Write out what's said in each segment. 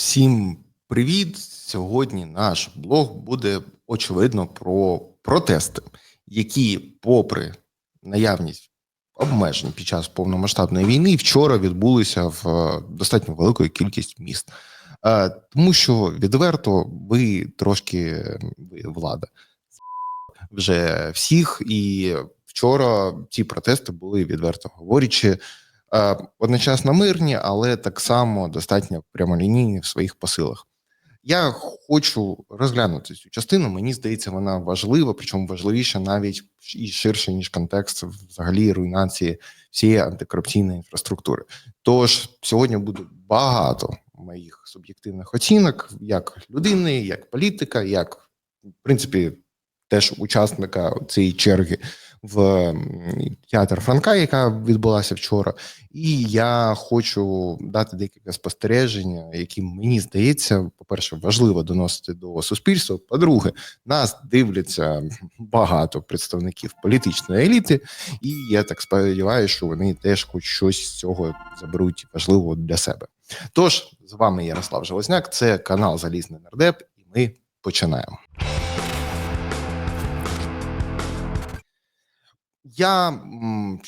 Всім привіт! Сьогодні наш блог буде очевидно про протести, які, попри наявність обмежень під час повномасштабної війни, вчора відбулися в е, достатньо великої кількість міст. Е, Тому що відверто ви трошки ви влада вже всіх, і вчора ці протести були відверто говорячи. Одночасно мирні, але так само достатньо прямолінійні в своїх посилах. Я хочу розглянути цю частину. Мені здається, вона важлива, причому важливіша навіть і ширше ніж контекст взагалі руйнації всієї антикорупційної інфраструктури. Тож сьогодні буде багато моїх суб'єктивних оцінок, як людини, як політика, як в принципі теж учасника цієї черги в театр Франка, яка відбулася вчора. І я хочу дати декілька спостережень, які мені здається, по-перше, важливо доносити до суспільства. По-друге, нас дивляться багато представників політичної еліти, і я так сподіваюся, що вони теж хоч щось з цього заберуть важливого для себе. Тож з вами Ярослав Железняк, це канал Залізний Нардеп, і ми починаємо. Я,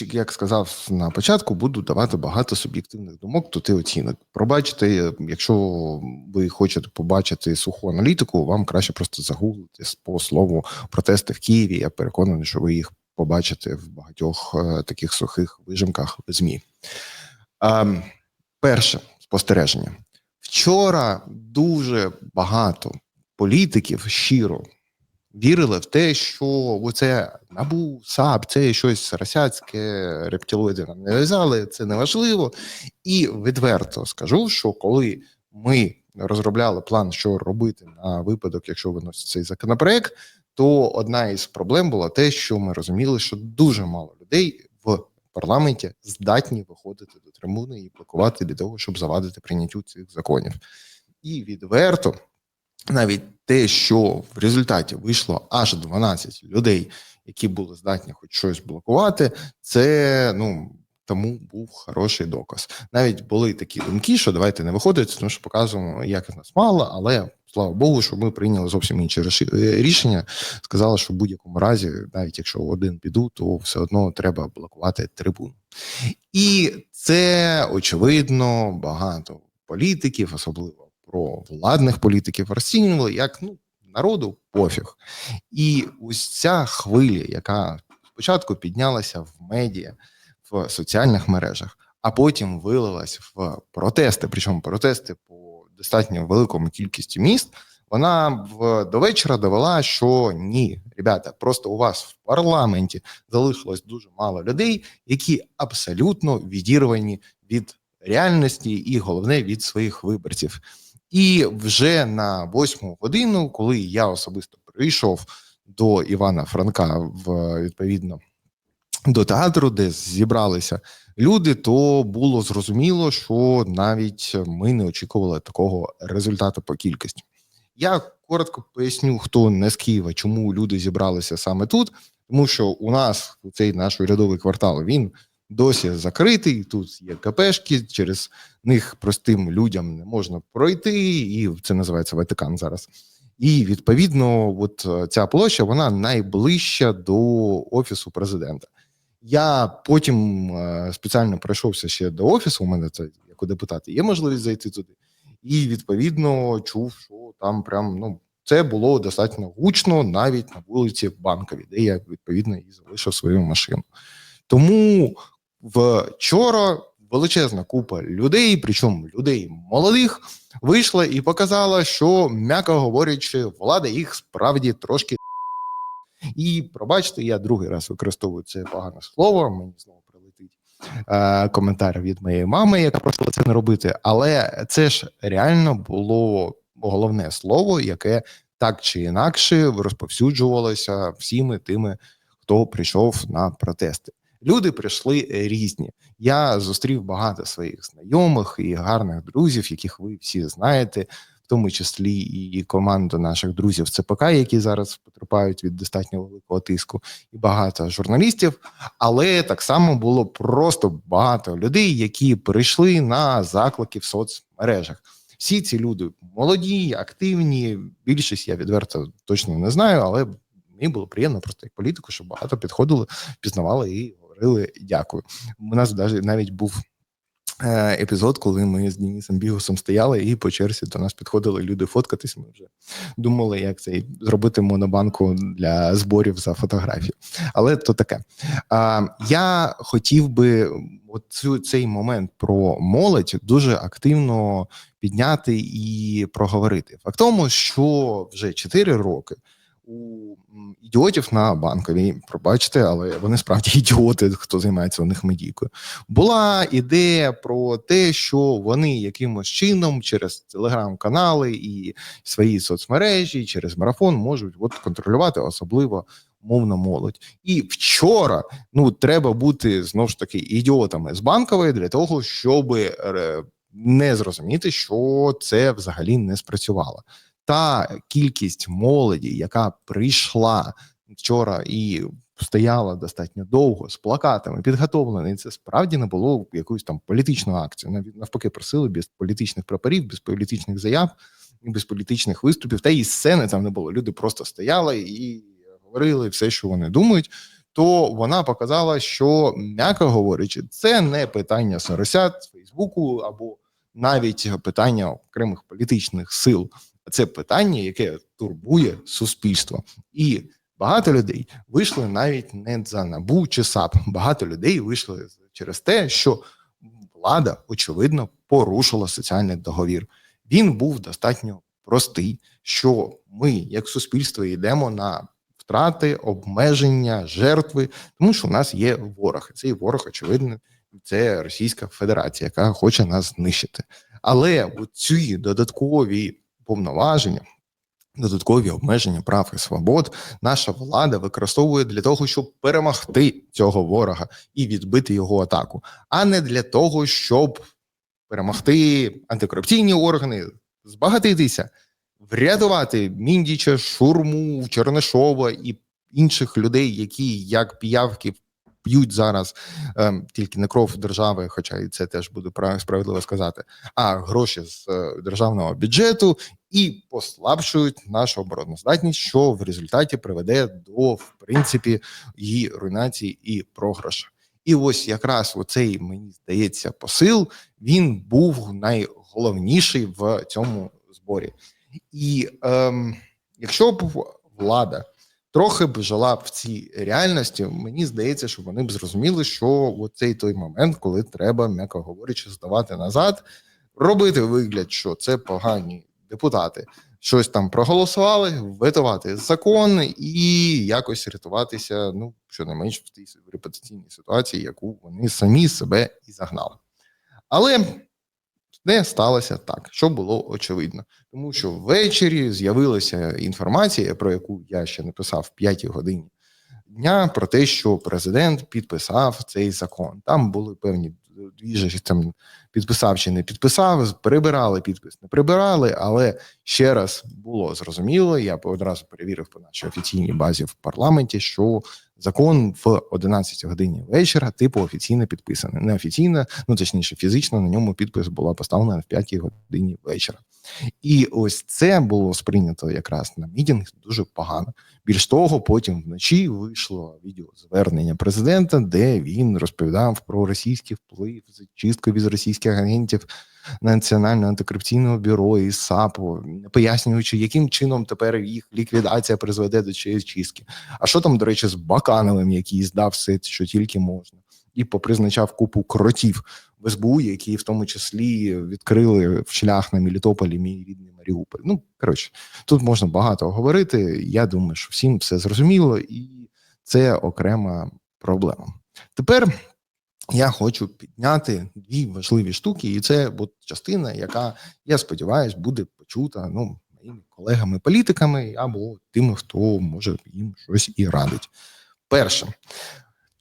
як сказав на початку, буду давати багато суб'єктивних думок, тут і оцінок. Пробачте, якщо ви хочете побачити суху аналітику, вам краще просто загуглити по слову протести в Києві. Я переконаний, що ви їх побачите в багатьох е, таких сухих вижимках в ЗМІ. Ем, перше спостереження. Вчора дуже багато політиків щиро вірили в те, що оце набу, САП, це щось росяцьке, рептилоїди нам не в'язали, це не важливо. І відверто скажу, що коли ми розробляли план, що робити на випадок, якщо виносить цей законопроект, то одна із проблем була те, що ми розуміли, що дуже мало людей в парламенті здатні виходити до трибуни і блокувати для того, щоб завадити прийняттю цих законів. І відверто навіть те, що в результаті вийшло аж 12 людей, які були здатні хоч щось блокувати, це ну. Тому був хороший доказ. Навіть були такі думки, що давайте не виходити, тому що показуємо, як нас мало, але слава Богу, що ми прийняли зовсім інше рішення. Сказали, що в будь-якому разі, навіть якщо один піду, то все одно треба блокувати трибуну. І це очевидно багато політиків, особливо про владних політиків, розцінювали як ну народу пофіг. І ось ця хвиля, яка спочатку піднялася в медіа, в соціальних мережах, а потім вилилась в протести. Причому протести по достатньо великому кількості міст. Вона в до вечора довела, що ні, ребята, просто у вас в парламенті залишилось дуже мало людей, які абсолютно відірвані від реальності, і головне від своїх виборців. І вже на восьму годину, коли я особисто прийшов до Івана Франка в відповідно до театру, де зібралися люди, то було зрозуміло, що навіть ми не очікували такого результату по кількості. Я коротко поясню, хто не з Києва, чому люди зібралися саме тут, тому що у нас цей наш урядовий квартал він досі закритий. Тут є КПшки, через них простим людям не можна пройти, і це називається Ватикан зараз. І відповідно, от е, ця площа вона найближча до офісу президента. Я потім е, спеціально пройшовся ще до офісу. У мене це як у депутата є можливість зайти туди, і відповідно чув, що там прям ну це було достатньо гучно навіть на вулиці Банковій, де я відповідно і залишив свою машину. Тому вчора величезна купа людей, причому людей молодих, вийшла і показала, що, м'яко говорячи, влада їх справді трошки. І пробачте, я другий раз використовую це погане слово. Мені знову прилетить е, коментар від моєї мами, яка просила це не робити. Але це ж реально було головне слово, яке так чи інакше розповсюджувалося всіми тими, хто прийшов на протести. Люди прийшли різні. Я зустрів багато своїх знайомих і гарних друзів, яких ви всі знаєте, в тому числі і команду наших друзів ЦПК, які зараз потерпають від достатньо великого тиску, і багато журналістів. Але так само було просто багато людей, які прийшли на заклики в соцмережах. Всі ці люди молоді, активні. Більшість я відверто точно не знаю, але мені було приємно просто як політику, що багато підходили, пізнавали і говорили дякую. У нас навіть був. Е, епізод, коли ми з Денисом Бігусом стояли, і по черзі до нас підходили люди фоткатись. Ми вже думали, як це зробити монобанку для зборів за фотографію. Але то таке. А, Я хотів би цю цей момент про молодь дуже активно підняти і проговорити. Факт тому, що вже 4 роки у ідіотів на банковій, пробачте, але вони справді ідіоти, хто займається у них медійкою. Була ідея про те, що вони якимось чином через телеграм-канали і свої соцмережі, через марафон можуть от контролювати особливо мовно молодь. І вчора ну треба бути знову ж таки ідіотами з банкової для того, щоб е, не зрозуміти, що це взагалі не спрацювало та кількість молоді, яка прийшла вчора і стояла достатньо довго з плакатами, підготовлений, це справді не було якоїсь там політичної акції. Навіть навпаки, просили без політичних прапорів, без політичних заяв, без політичних виступів. Та і сцени там не було. Люди просто стояли і говорили все, що вони думають. То вона показала, що м'яко говорячи, це не питання соросят Фейсбуку або навіть питання окремих політичних сил. Це питання, яке турбує суспільство, і багато людей вийшли навіть не за набу чи САП. Багато людей вийшли через те, що влада очевидно порушила соціальний договір. Він був достатньо простий. Що ми, як суспільство, йдемо на втрати, обмеження, жертви, тому що у нас є ворог. Цей ворог, очевидно, це Російська Федерація, яка хоче нас знищити. Але ці додаткові повноваження, додаткові обмеження прав і свобод наша влада використовує для того, щоб перемогти цього ворога і відбити його атаку, а не для того, щоб перемогти антикорупційні органи, збагатитися, врятувати міндіча, шурму, Чернишова і інших людей, які як піявки п'ють зараз е, тільки не кров держави, хоча і це теж буде справедливо сказати, а гроші з е, державного бюджету і послабшують нашу обороноздатність, що в результаті приведе до в принципі її руйнації і програшу. І ось якраз оцей мені здається посил він був найголовніший в цьому зборі. І ем, якщо б влада трохи б жила в цій реальності, мені здається, що вони б зрозуміли, що цей той момент, коли треба, м'яко говорячи, здавати назад, робити вигляд, що це погані депутати. Щось там проголосували, витувати закон і якось рятуватися, ну щонайменш в тій репутаційній ситуації, яку вони самі себе і загнали. Але не сталося так, що було очевидно, тому що ввечері з'явилася інформація, про яку я ще написав в п'ятій годині дня, про те, що президент підписав цей закон. Там були певні двіжі, там підписав чи не підписав, прибирали підпис, не прибирали, але ще раз було зрозуміло. Я одразу перевірив по нашій офіційній базі в парламенті, що закон в 11 годині вечора, типу офіційно підписаний. Неофіційно, ну точніше, фізично на ньому підпис була поставлена в 5 годині вечора. І ось це було сприйнято якраз на мітінг дуже погано. Більш того, потім вночі вийшло відеозвернення президента, де він розповідав про російський вплив, чистку від російських агентів Національного антикорупційного бюро і САПу, пояснюючи, яким чином тепер їх ліквідація призведе до цієї чистки. А що там, до речі, з Бакановим, який здав все, що тільки можна, і попризначав купу кротів в СБУ, які в тому числі відкрили в шлях на Мілітополі мій рідний Маріуполь. Ну коротше, тут можна багато говорити. Я думаю, що всім все зрозуміло, і це окрема проблема. Тепер я хочу підняти дві важливі штуки, і це от частина, яка я сподіваюся, буде почута ну моїми колегами-політиками або тими, хто може їм щось і радить. Перше,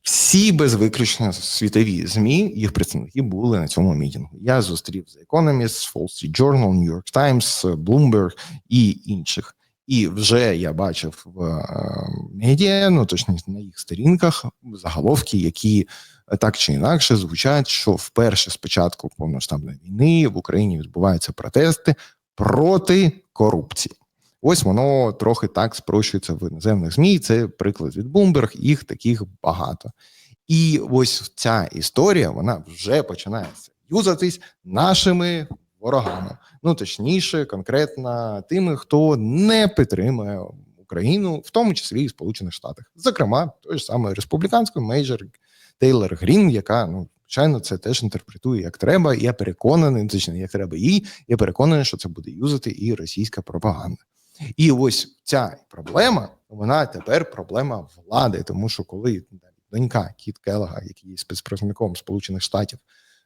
всі без виключення світові змі їх представники були на цьому мітингу. Я зустрів The Economist, Wall Street Journal, New York Times, Bloomberg і інших. І вже я бачив в е, медіа, ну точніше на їх сторінках заголовки, які так чи інакше звучать, що вперше з початку повноштабної війни в Україні відбуваються протести проти корупції. Ось воно трохи так спрощується в іноземних змі. Це приклад від Bloomberg, їх таких багато. І ось ця історія вона вже починає юзатись нашими ворогами. Ну точніше, конкретно тими, хто не підтримує Україну, в тому числі і Сполучених Штатах, зокрема, той ж самий республіканський мейджор Тейлор Грін, яка ну. Звичайно, це теж інтерпретує як треба. І я переконаний, точно як треба їй. Я переконаний, що це буде юзати і російська пропаганда. І ось ця проблема, вона тепер проблема влади, тому що коли донька Кіт Келлага, який є спецпредставником Сполучених Штатів,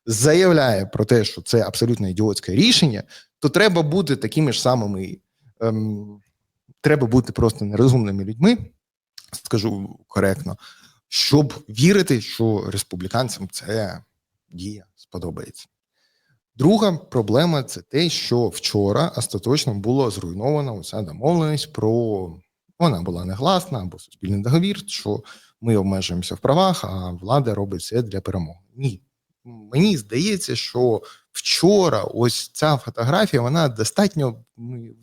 заявляє про те, що це абсолютно ідіотське рішення, то треба бути такими ж самими, ем, треба бути просто нерозумними людьми, скажу коректно, щоб вірити, що республіканцям це дія сподобається. Друга проблема це те, що вчора остаточно було зруйновано оця домовленість про вона була негласна або суспільний договір, що ми обмежуємося в правах, а влада робить все для перемоги. Ні, мені здається, що вчора ось ця фотографія вона достатньо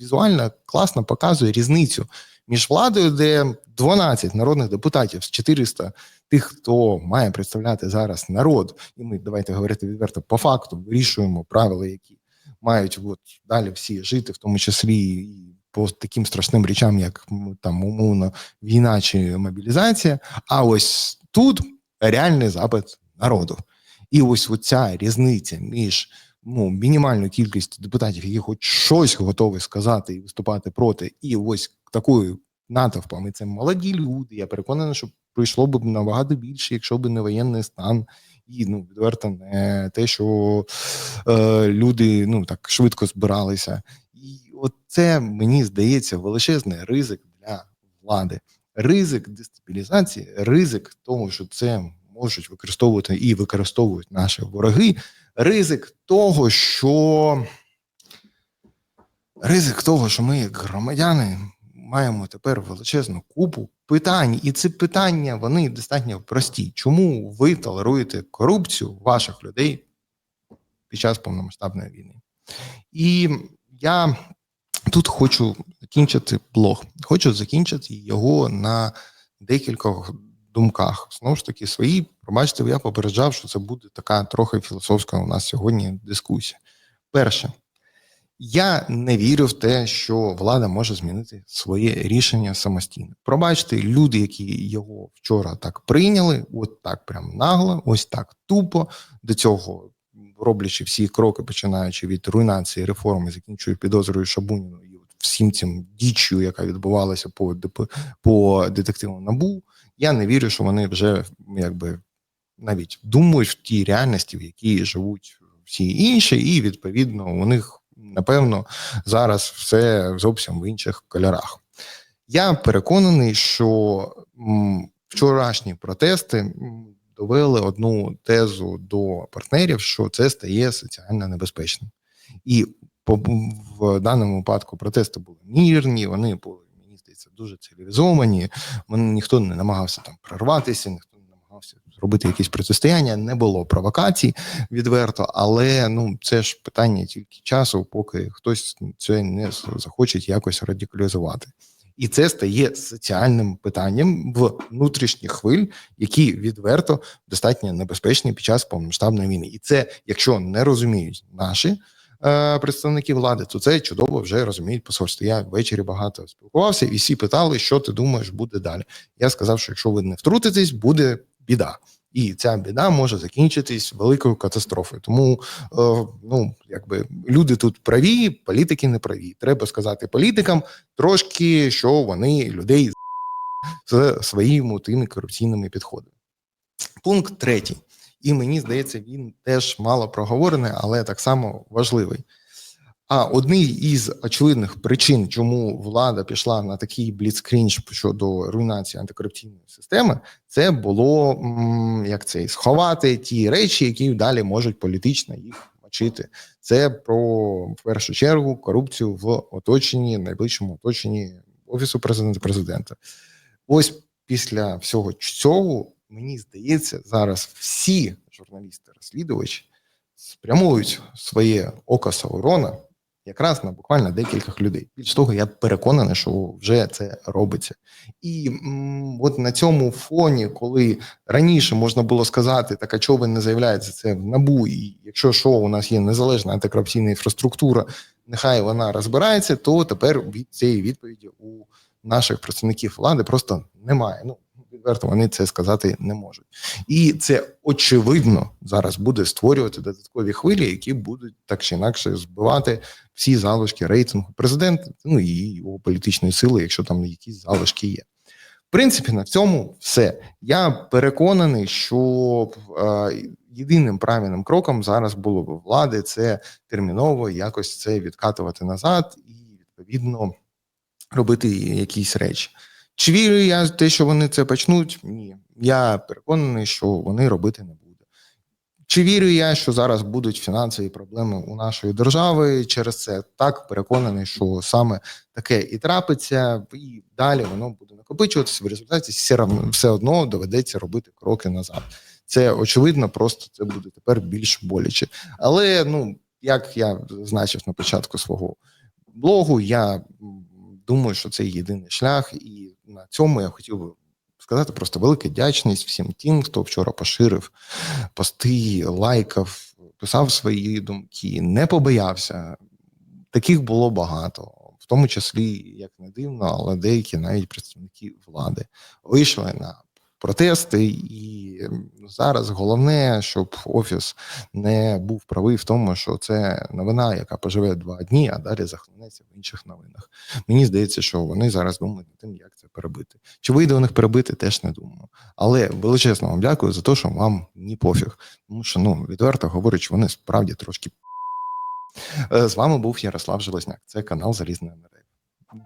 візуально класно показує різницю між владою, де 12 народних депутатів з 400 тих, хто має представляти зараз народ, і ми давайте говорити відверто по факту вирішуємо правила, які мають от далі всі жити, в тому числі і по таким страшним речам, як там умовно війна чи мобілізація. А ось тут реальний запит народу. І ось ця різниця між ну, мінімальною кількістю депутатів, які хоч щось готові сказати і виступати проти, і ось такою натовпом. І це молоді люди. Я переконаний, що пройшло б набагато більше, якщо б не воєнний стан. І ну відверто не те, що е, люди ну так швидко збиралися, і от це мені здається величезний ризик для влади, ризик дестабілізації, ризик того, що це можуть використовувати і використовують наші вороги, ризик того, що ризик того, що ми, як громадяни, маємо тепер величезну купу питань, і ці питання вони достатньо прості. Чому ви толеруєте корупцію ваших людей під час повномасштабної війни? І я тут хочу закінчити блог. Хочу закінчити його на декількох думках. Знову ж таки, свої, пробачте, я попереджав, що це буде така трохи філософська у нас сьогодні дискусія. Перше. Я не вірю в те, що влада може змінити своє рішення самостійно. Пробачте, люди, які його вчора так прийняли, от так прям нагло, ось так тупо до цього роблячи всі кроки, починаючи від руйнації реформи, закінчуючи підозрою Шабуніну і от всім цим діччю, яка відбувалася по по детективу набу. Я не вірю, що вони вже якби навіть думають в тій реальності, в якій живуть всі інші, і відповідно у них напевно, зараз все зовсім в інших кольорах. Я переконаний, що вчорашні протести довели одну тезу до партнерів, що це стає соціально небезпечним, і в даному випадку протести були мірні, вони були мені здається дуже цивілізовані. ніхто не намагався там прорватися, ніхто намагався зробити якісь протистояння. Не було провокацій відверто, але ну це ж питання тільки часу, поки хтось це не захоче якось радикалізувати. І це стає соціальним питанням в внутрішніх хвиль, які відверто достатньо небезпечні під час повномасштабної війни. І це, якщо не розуміють наші е, представники влади, то це чудово вже розуміють посольство. Я ввечері багато спілкувався, і всі питали, що ти думаєш, буде далі. Я сказав, що якщо ви не втрутитесь, буде біда. І ця біда може закінчитись великою катастрофою. Тому е, ну якби люди тут праві, політики не праві. Треба сказати політикам трошки, що вони людей з своїми тими корупційними підходами. Пункт третій, і мені здається, він теж мало проговорений, але так само важливий. А одні із очевидних причин, чому влада пішла на такий бліцкрінч щодо руйнації антикорупційної системи, це було як це сховати ті речі, які далі можуть політично їх мочити. Це про в першу чергу корупцію в оточенні, найближчому оточенні офісу президента президента. Ось після всього цього мені здається, зараз всі журналісти-розслідувачі спрямують своє око Саурона якраз на буквально декількох людей. Більш того, я переконаний, що вже це робиться. І м, от на цьому фоні, коли раніше можна було сказати, так а чого ви не заявляєте це в набу, і якщо що, у нас є незалежна антикорупційна інфраструктура, нехай вона розбирається, то тепер від цієї відповіді у наших представників влади просто немає. Ну відверто вони це сказати не можуть, і це очевидно зараз буде створювати додаткові хвилі, які будуть так чи інакше збивати всі залишки рейтингу президента, ну і його політичної сили, якщо там якісь залишки є. В принципі, на цьому все. Я переконаний, що е, єдиним правильним кроком зараз було б влади це терміново якось це відкатувати назад і відповідно робити якісь речі. Чи вірю я в те, що вони це почнуть? Ні. Я переконаний, що вони робити не будуть. Чи вірю я, що зараз будуть фінансові проблеми у нашої держави через це? Так переконаний, що саме таке і трапиться, і далі воно буде накопичуватися. В результаті все одно доведеться робити кроки назад. Це очевидно, просто це буде тепер більш боляче. Але ну як я зазначив на початку свого блогу, я думаю, що це єдиний шлях, і на цьому я хотів би сказати просто велика вдячність всім тим, хто вчора поширив пости, лайкав, писав свої думки, не побоявся. Таких було багато, в тому числі, як не дивно, але деякі навіть представники влади вийшли на протести, і зараз головне, щоб офіс не був правий в тому, що це новина, яка поживе два дні, а далі захлинеться в інших новинах. Мені здається, що вони зараз думають над тим, як це перебити. Чи вийде у них перебити, теж не думаю. Але величезно вам дякую за те, що вам ні пофіг. Тому що ну відверто говорячи, вони справді трошки. Е, З вами був Ярослав Железняк. Це канал Залізна мережа.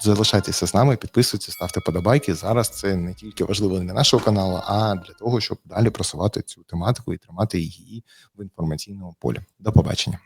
Залишайтеся з нами, підписуйтесь, ставте подобайки. Зараз це не тільки важливо для нашого каналу, а для того, щоб далі просувати цю тематику і тримати її в інформаційному полі. До побачення.